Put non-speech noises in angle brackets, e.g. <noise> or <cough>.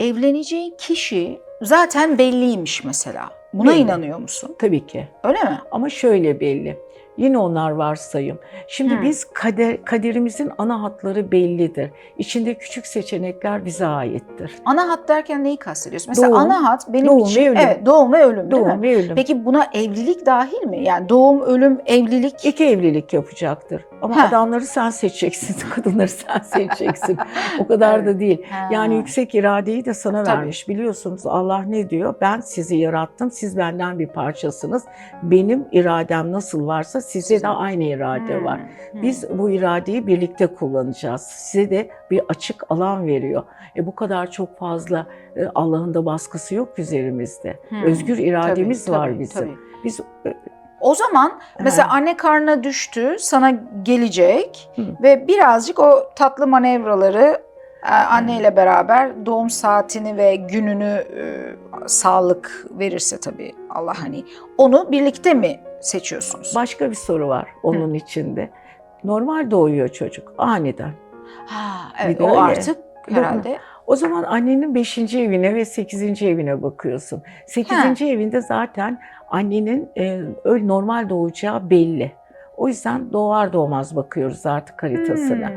evleneceğin kişi zaten belliymiş mesela. Buna Belli. inanıyor musun? Tabii ki. Öyle mi? Ama şöyle belli. Yine onlar varsayım. Şimdi Hı. biz kader, kaderimizin ana hatları bellidir. İçinde küçük seçenekler bize aittir. Ana hat derken neyi kastediyorsun? Mesela Doğum, ana hat benim doğum için ve ölüm. evet doğum ve ölüm değil mi? Doğum ve ölüm. Peki buna evlilik dahil mi? Yani doğum, ölüm, evlilik. İki evlilik yapacaktır. Ama Ha. adamları sen seçeceksin, <laughs> kadınları sen seçeceksin. o kadar Evet. da değil. Ha. Yani yüksek iradeyi de sana Tabii. vermiş. Biliyorsunuz Allah ne diyor? Ben sizi yarattım, siz benden bir parçasınız. Benim iradem nasıl varsa size de aynı irade Hmm, var. hmm. Biz bu iradeyi birlikte kullanacağız. Size de bir açık alan veriyor. E bu kadar çok fazla e, Allah'ın da baskısı yok üzerimizde. Hmm. Özgür irademiz Tabii, var tabii, bizim. tabii. Biz e, O zaman mesela Ha. anne karnına düştü, sana gelecek Hı. ve birazcık o tatlı manevraları e, anneyle beraber doğum saatini ve gününü e, sağlık verirse tabii Allah hani onu birlikte mi seçiyorsunuz? başka bir soru var onun içinde. Normal doğuyor çocuk aniden. Ha, evet o artık herhalde. O zaman annenin 5. evine ve 8. evine bakıyorsun. 8. evinde zaten annenin e, öyle normal doğacağı belli. O yüzden doğar doğmaz bakıyoruz artık haritasına. Hmm.